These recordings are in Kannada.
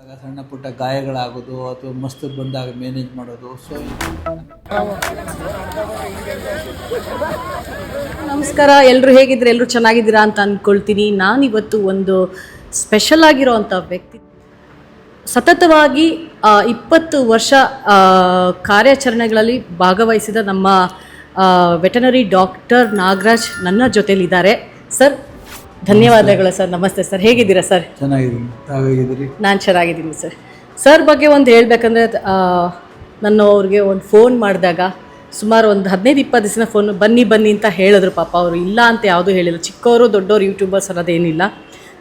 ಆಗ ಸಣ್ಣ ಪುಟ್ಟ ಗಾಯಗಳಾಗೋದು ಅಥವಾ ಮಸ್ತ್ ಬಂದಾಗ ಮ್ಯಾನೇಜ್ ಮಾಡೋದು. ಸೊ ನಮಸ್ಕಾರ. ಎಲ್ಲರೂ ಹೇಗಿದ್ರೆ ಎಲ್ಲರೂ ಚೆನ್ನಾಗಿದ್ದೀರಾ ಅಂತ ಅಂದ್ಕೊಳ್ತೀನಿ ನಾನಿವತ್ತು ಒಂದು ಸ್ಪೆಷಲ್ ಆಗಿರೋವಂಥ ವ್ಯಕ್ತಿ. ಸತತವಾಗಿ ಇಪ್ಪತ್ತು ವರ್ಷ ಕಾರ್ಯಾಚರಣೆಗಳಲ್ಲಿ ಭಾಗವಹಿಸಿದ ನಮ್ಮ ವೆಟನರಿ ಡಾಕ್ಟರ್ ನಾಗರಾಜ್ ನನ್ನ ಜೊತೆಲಿದ್ದಾರೆ. ಸರ್ ಧನ್ಯವಾದಗಳು ಸರ್ ನಮಸ್ತೆ ಸರ್. ಹೇಗಿದ್ದೀರಾ ಸರ್? ಚೆನ್ನಾಗಿದ್ದೀನಿ. ತಾವೇಗಿದ್ದೀರಿ ನಾನು ಚೆನ್ನಾಗಿದ್ದೀನಿ ಸರ್. ಸರ್ ಬಗ್ಗೆ ಒಂದು ಹೇಳಬೇಕಂದ್ರೆ ನಾನು ಅವ್ರಿಗೆ ಒಂದು ಫೋನ್ ಮಾಡಿದಾಗ ಸುಮಾರು ಒಂದು ಹದಿನೈದು ಇಪ್ಪತ್ತು ದಿವಸ ಫೋನ್ ಬನ್ನಿ ಬನ್ನಿ ಅಂತ ಹೇಳಿದ್ರು ಪಾಪ ಅವರು. ಇಲ್ಲ ಅಂತ ಯಾವುದೂ ಹೇಳಿಲ್ಲ. ಚಿಕ್ಕವರು ದೊಡ್ಡವರು ಯೂಟ್ಯೂಬರ್ಸ್ ಅನ್ನೋದೇನಿಲ್ಲ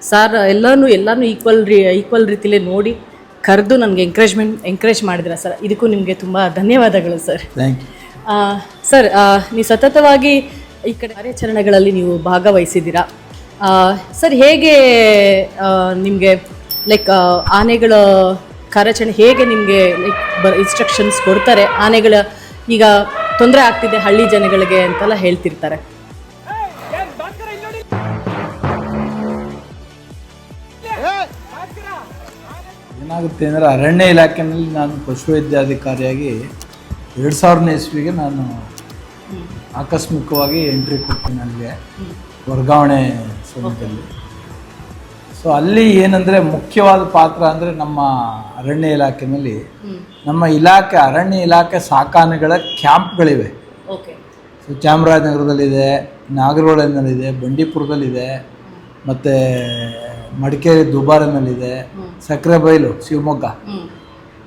ಸರ್ ಎಲ್ಲನೂ ಎಲ್ಲನೂ ಈಕ್ವಲ್ ರೀ ಈಕ್ವಲ್ ರೀತಿಲೇ ನೋಡಿ ಕರೆದು ನನಗೆ ಎಂಕರೇಜ್ಮೆಂಟ್ ಎಂಕರೇಜ್ ಮಾಡಿದ್ರ ಸರ್. ಇದಕ್ಕೂ ನಿಮಗೆ ತುಂಬ ಧನ್ಯವಾದಗಳು ಸರ್. ಥ್ಯಾಂಕ್ ಯು ಸರ್ ನೀವು ಸತತವಾಗಿ ಈ ಕಡೆ ಕಾರ್ಯಾಚರಣೆಗಳಲ್ಲಿ ನೀವು ಭಾಗವಹಿಸಿದ್ದೀರಾ? ಸರ್ ಹೇಗೆ ನಿಮಗೆ ಲೈಕ್ ಆನೆಗಳ ಕಾರ್ಯಾಚರಣೆ ಹೇಗೆ ನಿಮಗೆ ಲೈಕ್ ಬ ಇನ್ಸ್ಟ್ರಕ್ಷನ್ಸ್ ಕೊಡ್ತಾರೆ? ಆನೆಗಳ ಈಗ ತೊಂದರೆ ಆಗ್ತಿದೆ ಹಳ್ಳಿ ಜನಗಳಿಗೆ ಅಂತೆಲ್ಲ ಹೇಳ್ತಿರ್ತಾರೆ. ಏನಾಗುತ್ತೆ ಅಂದರೆ ಅರಣ್ಯ ಇಲಾಖೆಯಲ್ಲಿ ನಾನು ಪಶುವೈದ್ಯಾಧಿಕಾರಿಯಾಗಿ ಎರಡು ಸಾವಿರನೇ ಇಸ್ವಿಗೆ ನಾನು ಆಕಸ್ಮಿಕವಾಗಿ ಎಂಟ್ರಿ ಕೊಡ್ತೀನಿ ನನಗೆ. ವರ್ಗಾವಣೆ ಸಮಯದಲ್ಲಿ. ಸೊ ಅಲ್ಲಿ ಏನಂದರೆ ಮುಖ್ಯವಾದ ಪಾತ್ರ ಅಂದರೆ ನಮ್ಮ ಅರಣ್ಯ ಇಲಾಖೆಯಲ್ಲಿ ನಮ್ಮ ಇಲಾಖೆ ಅರಣ್ಯ ಇಲಾಖೆ ಸಾಕಾನೆಗಳ ಕ್ಯಾಂಪ್ಗಳಿವೆ. ಓಕೆ. ಸೊ ಚಾಮರಾಜನಗರದಲ್ಲಿದೆ ನಾಗರಹೊಳೆನಲ್ಲಿದೆ ಬಂಡೀಪುರದಲ್ಲಿದೆ ಮತ್ತು ಮಡಿಕೇರಿ ದುಬಾರಿನಲ್ಲಿದೆ ಸಕ್ಕರೆಬೈಲು ಶಿವಮೊಗ್ಗ.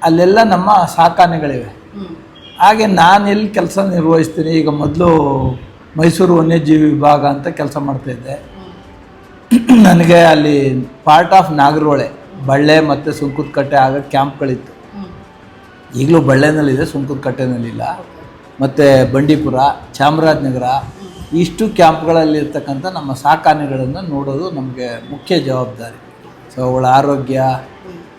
ಅಲ್ಲೆಲ್ಲ ನಮ್ಮ ಸಾಕಾನೆಗಳಿವೆ ಹಾಗೆ ನಾನು ಎಲ್ಲಿ ಕೆಲಸ ನಿರ್ವಹಿಸ್ತೀನಿ. ಈಗ ಮೊದಲು ಮೈಸೂರು ವನ್ಯಜೀವಿ ವಿಭಾಗ ಅಂತ ಕೆಲಸ ಮಾಡ್ತಾಯಿದ್ದೆ ನನಗೆ ಅಲ್ಲಿ ಪಾರ್ಟ್ ಆಫ್ ನಾಗರಹೊಳೆ, ಬಳ್ಳೆ ಮತ್ತು ಸುಂಕುದಕಟ್ಟೆ ಆಗ ಕ್ಯಾಂಪ್ಗಳಿತ್ತು. ಈಗಲೂ ಬಳ್ಳೆನಲ್ಲಿದೆ ಸುಂಕುದಕಟ್ಟೆನಲ್ಲಿಲ್ಲ ಮತ್ತು ಬಂಡೀಪುರ, ಚಾಮರಾಜನಗರ, ಇಷ್ಟು ಕ್ಯಾಂಪ್ಗಳಲ್ಲಿರ್ತಕ್ಕಂಥ ನಮ್ಮ ಸಾಕಾನೆಗಳನ್ನು ನೋಡೋದು ನಮಗೆ ಮುಖ್ಯ ಜವಾಬ್ದಾರಿ. ಸೊ ಅವಳ ಆರೋಗ್ಯ,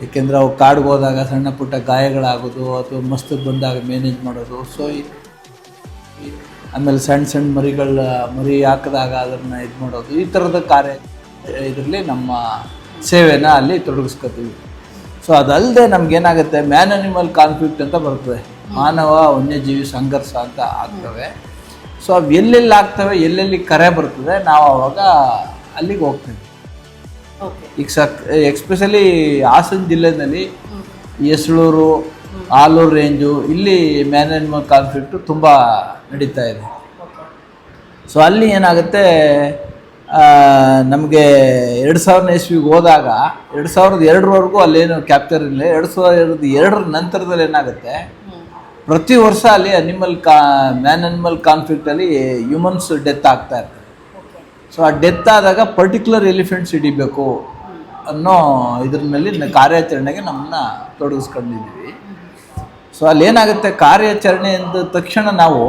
ಏಕೆಂದರೆ ಅವು ಕಾಡಿಗೆ ಹೋದಾಗ ಸಣ್ಣ ಪುಟ್ಟ ಗಾಯಗಳಾಗೋದು, ಅಥವಾ ಮಸ್ತಕ್ಕೆ ಬಂದಾಗ ಮ್ಯಾನೇಜ್ ಮಾಡೋದು. ಸೊ ಆಮೇಲೆ ಸಣ್ಣ ಸಣ್ಣ ಮರಿಗಳ ಮರಿ ಹಾಕಿದಾಗ ಅದನ್ನು ಇದು ಮಾಡೋದು ಈ ಥರದ ಕಾರ್ಯ ಇದರಲ್ಲಿ ನಮ್ಮ ಸೇವೆನ ಅಲ್ಲಿ ತೊಡಗಿಸ್ಕೊತೀವಿ. ಸೊ ಅದಲ್ಲದೆ ನಮಗೇನಾಗುತ್ತೆ ಮ್ಯಾನ್ ಅನಿಮಲ್ ಕಾನ್ಫ್ಲಿಕ್ಟ್ ಅಂತ ಬರ್ತದೆ. ಮಾನವ ವನ್ಯಜೀವಿ ಸಂಘರ್ಷ ಅಂತ ಆಗ್ತವೆ. ಸೊ ಅವು ಎಲ್ಲೆಲ್ಲಿ ಆಗ್ತವೆ ಎಲ್ಲೆಲ್ಲಿ ಕರೆ ಬರ್ತದೆ ನಾವು ಅವಾಗ ಅಲ್ಲಿಗೆ ಹೋಗ್ತೀವಿ. ಈಗ ಸಕ್ ಎಕ್ಸ್ಪೆಷಲಿ ಹಾಸನ ಜಿಲ್ಲೆಯಲ್ಲಿ ಎಸ್ಳೂರು ಆಲೂರು ರೇಂಜು, ಇಲ್ಲಿ ಮ್ಯಾನ್ ಕಾನ್ಫ್ಲಿಕ್ಟು ತುಂಬ ನಡೀತಾ ಇದೆ. ಸೊ ಅಲ್ಲಿ ಏನಾಗುತ್ತೆ ನಮಗೆ ಎರಡು ಸಾವಿರನೇ ಇಸ್ವಿಗೆ ಹೋದಾಗ, ಎರಡು ಸಾವಿರದ ಎರಡರವರೆಗೂ ಅಲ್ಲೇನು ಕ್ಯಾಪ್ಚರ್ ಇಲ್ಲ. ಎರಡು ಸಾವಿರದ ಎರಡರ ನಂತರದಲ್ಲಿ ಏನಾಗುತ್ತೆ, ಪ್ರತಿ ವರ್ಷ ಅಲ್ಲಿ ಅನಿಮಲ್ ಕಾ ಮ್ಯಾನ್ ಅನಿಮಲ್ ಕಾನ್ಫ್ಲಿಕ್ಟಲ್ಲಿ ಹ್ಯೂಮನ್ಸ್ ಡೆತ್ ಆಗ್ತಾ ಇರ್ತದೆ ಸೊ ಆ ಡೆತ್ ಆದಾಗ ಪರ್ಟಿಕ್ಯುಲರ್ ಎಲಿಫೆಂಟ್ಸ್ ಹಿಡಿಬೇಕು ಅನ್ನೋ ಇದ್ರ ಮೇಲೆ ಕಾರ್ಯಾಚರಣೆಗೆ ನಮ್ಮನ್ನ ತೊಡಗಿಸ್ಕೊಂಡಿದ್ದೀವಿ. ಸೊ ಅಲ್ಲಿ ಏನಾಗುತ್ತೆ ಕಾರ್ಯಾಚರಣೆ ಅಂದ ತಕ್ಷಣ ನಾವು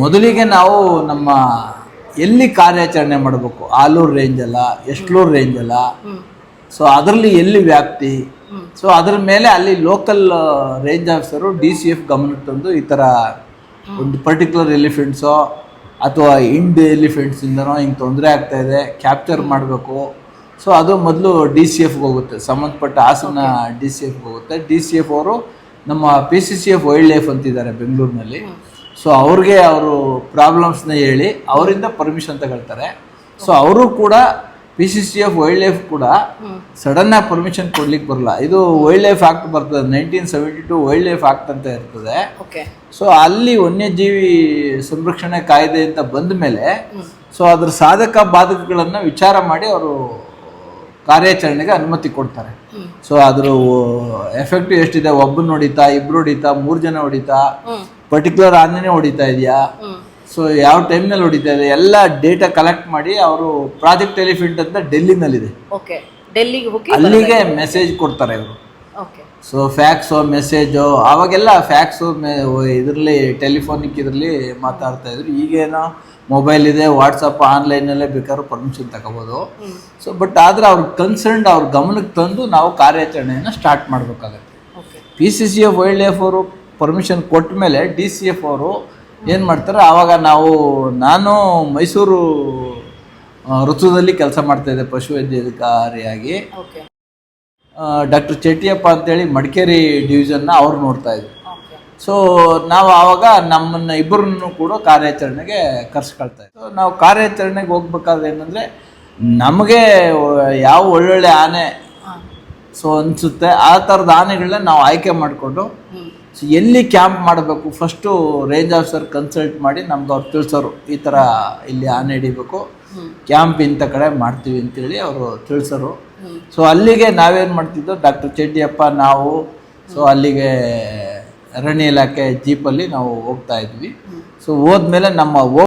ಮೊದಲಿಗೆ ನಾವು ನಮ್ಮ ಎಲ್ಲಿ ಕಾರ್ಯಾಚರಣೆ ಮಾಡಬೇಕು? ಆಲೂರು ರೇಂಜ್ ಅಲ್ಲ ಎಷ್ಟ್ಲೂರು ರೇಂಜ್ ಅಲ್ಲ. ಸೊ ಅದರಲ್ಲಿ ಎಲ್ಲಿ ವ್ಯಾಪ್ತಿ? ಸೊ ಅದ್ರ ಮೇಲೆ ಅಲ್ಲಿ local range officer D C F ಗಮನಕ್ಕೆ ತಂದು ಈ ಥರ ಒಂದು ಪರ್ಟಿಕ್ಯುಲರ್ ಎಲಿಫೆಂಟ್ಸೋ ಅಥವಾ ಇಂಡ್ ಎಲಿಫೆಂಟ್ಸಿಂದನೋ ಹಿಂಗೆ ತೊಂದರೆ ಆಗ್ತಾ ಇದೆ ಕ್ಯಾಪ್ಚರ್ ಮಾಡಬೇಕು. ಸೊ ಅದು ಮೊದಲು ಡಿ ಸಿ ಎಫ್ಗೆ ಹೋಗುತ್ತೆ. ಸಂಬಂಧಪಟ್ಟ ಹಾಸನ ಡಿ ಸಿ ಎಫ್ಗೆ ಹೋಗುತ್ತೆ. ಡಿ ಸಿ ಎಫ್ ಅವರು ನಮ್ಮ P C C F wildlife ಅಂತಿದ್ದಾರೆ ಬೆಂಗಳೂರಿನಲ್ಲಿ. ಸೊ ಅವ್ರಿಗೆ ಅವರು ಪ್ರಾಬ್ಲಮ್ಸ್ನ ಹೇಳಿ ಅವರಿಂದ ಪರ್ಮಿಷನ್ ತಗೊಳ್ತಾರೆ. ಸೊ ಅವರು ಕೂಡ P C C F wildlife ಕೂಡ ಸಡನ್ನಾಗಿ ಪರ್ಮಿಷನ್ ಕೊಡ್ಲಿಕ್ಕೆ ಬರಲ್ಲ. ಇದು ವೈಲ್ಡ್ ಲೈಫ್ ಆಕ್ಟ್ ಬರ್ತದೆ. Nineteen seventy two wildlife act ಅಂತ ಇರ್ತದೆ. ಸೊ ಅಲ್ಲಿ ವನ್ಯಜೀವಿ ಸಂರಕ್ಷಣೆ ಕಾಯ್ದೆ ಅಂತ ಬಂದ ಮೇಲೆ ಸೊ ಅದ್ರ ಸಾಧಕ ಬಾಧಕಗಳನ್ನು ವಿಚಾರ ಮಾಡಿ ಅವರು ಕಾರ್ಯಾಚರಣೆಗೆ ಅನುಮತಿ ಕೊಡ್ತಾರೆ. ಸೊ ಅದ್ರ ಎಫೆಕ್ಟ್ ಎಷ್ಟಿದೆ? ಒಬ್ಬನ ಹೊಡಿತಾ ಇಬ್ರು ಹೊಡಿತಾ ಮೂರು ಜನ ಹೊಡಿತಾ ಪರ್ಟಿಕ್ಯುಲರ್ ಆನೆನೇ ಹೊಡಿತಾ ಇದೆಯಾ? ಸೊ ಯಾವ ಟೈಮ್ನಲ್ಲಿ ಹೊಡಿತಾ ಇದೆ? ಎಲ್ಲ ಡೇಟಾ ಕಲೆಕ್ಟ್ ಮಾಡಿ ಅವರು ಪ್ರಾಜೆಕ್ಟ್ ಎಲಿಫೆಂಟ್ ಅಂತ ಡೆಲ್ಲಿನಲ್ಲಿದೆ. ಅಲ್ಲಿಗೆ ಮೆಸೇಜ್ ಕೊಡ್ತಾರೆ ಇವರು. ಸೊ ಫ್ಯಾಕ್ಸು ಮೆಸೇಜು ಅವಾಗೆಲ್ಲ ಫ್ಯಾಕ್ಸು ಮೆ ಇದರಲ್ಲಿ ಟೆಲಿಫೋನಿಕ್ ಇದರಲ್ಲಿ ಮಾತಾಡ್ತಾ ಇದ್ರು. ಈಗೇನೋ ಮೊಬೈಲ್ ಇದೆ ವಾಟ್ಸಪ್ ಆನ್ಲೈನಲ್ಲೇ ಬೇಕಾದ್ರೂ ಪರ್ಮಿಷನ್ ತಗೋಬೋದು. ಸೊ ಬಟ್ ಆದರೆ ಅವ್ರ ಕನ್ಸರ್ನ್ ಅವ್ರ ಗಮನಕ್ಕೆ ತಂದು ನಾವು ಕಾರ್ಯಾಚರಣೆಯನ್ನು ಸ್ಟಾರ್ಟ್ ಮಾಡಬೇಕಾಗತ್ತೆ. P C C F wildlife ಅವರು ಪರ್ಮಿಷನ್ ಕೊಟ್ಟ ಮೇಲೆ ಡಿ ಸಿ ಎಫ್ ಅವರು ಏನು ಮಾಡ್ತಾರೆ? ಆವಾಗ ನಾವು ನಾನು ಮೈಸೂರು ಋತುದಲ್ಲಿ ಕೆಲಸ ಮಾಡ್ತಾಯಿದ್ದೆ ಪಶುವೈದ್ಯಾಧಿಕಾರಿಯಾಗಿ. ಡಾಕ್ಟರ್ ಚೆಟ್ಟಿಯಪ್ಪ ಅಂತೇಳಿ ಮಡಿಕೇರಿ ಡಿವಿಷನ್ನ ಅವ್ರು ನೋಡ್ತಾ ಇದ್ರು. ಸೊ ನಾವು ಆವಾಗ ನಮ್ಮನ್ನ ಇಬ್ಬರನ್ನು ಕೂಡ ಕಾರ್ಯಾಚರಣೆಗೆ ಕರ್ಸ್ಕೊಳ್ತಾ ಇದ್ವಿ. ಸೊ ನಾವು ಕಾರ್ಯಾಚರಣೆಗೆ ಹೋಗ್ಬೇಕಾದ್ರೆ ಏನಂದ್ರೆ ನಮಗೆ ಯಾವ ಒಳ್ಳೊಳ್ಳೆ ಆನೆ ಸೊ ಅನಿಸುತ್ತೆ. ಆ ಥರದ ಆನೆಗಳನ್ನ ನಾವು ಆಯ್ಕೆ ಮಾಡಿಕೊಂಡು ಸೊ ಎಲ್ಲಿ ಕ್ಯಾಂಪ್ ಮಾಡಬೇಕು? ಫಸ್ಟು ರೇಂಜ್ ಆಫೀಸರ್ ಕನ್ಸಲ್ಟ್ ಮಾಡಿ ನಮ್ಗೆ ಅವ್ರು ತಿಳಿಸೋರು ಈ ಥರ ಇಲ್ಲಿ ಆನೆ ಹಿಡಿಬೇಕು. ಕ್ಯಾಂಪ್ ಇಂಥ ಕಡೆ ಮಾಡ್ತೀವಿ ಅಂತೇಳಿ ಅವರು ತಿಳಿಸೋರು. ಸೊ ಅಲ್ಲಿಗೆ ನಾವೇನು ಮಾಡ್ತಿದ್ದೋ ಡಾಕ್ಟರ್ ಚೆಡ್ಡಿಯಪ್ಪ ನಾವು. ಸೊ ಅಲ್ಲಿಗೆ ಅರಣ್ಯ ಇಲಾಖೆ ಜೀಪಲ್ಲಿ ನಾವು ಹೋಗ್ತಾ ಇದ್ವಿ. ಸೊ ಹೋದ್ಮೇಲೆ ನಮ್ಮ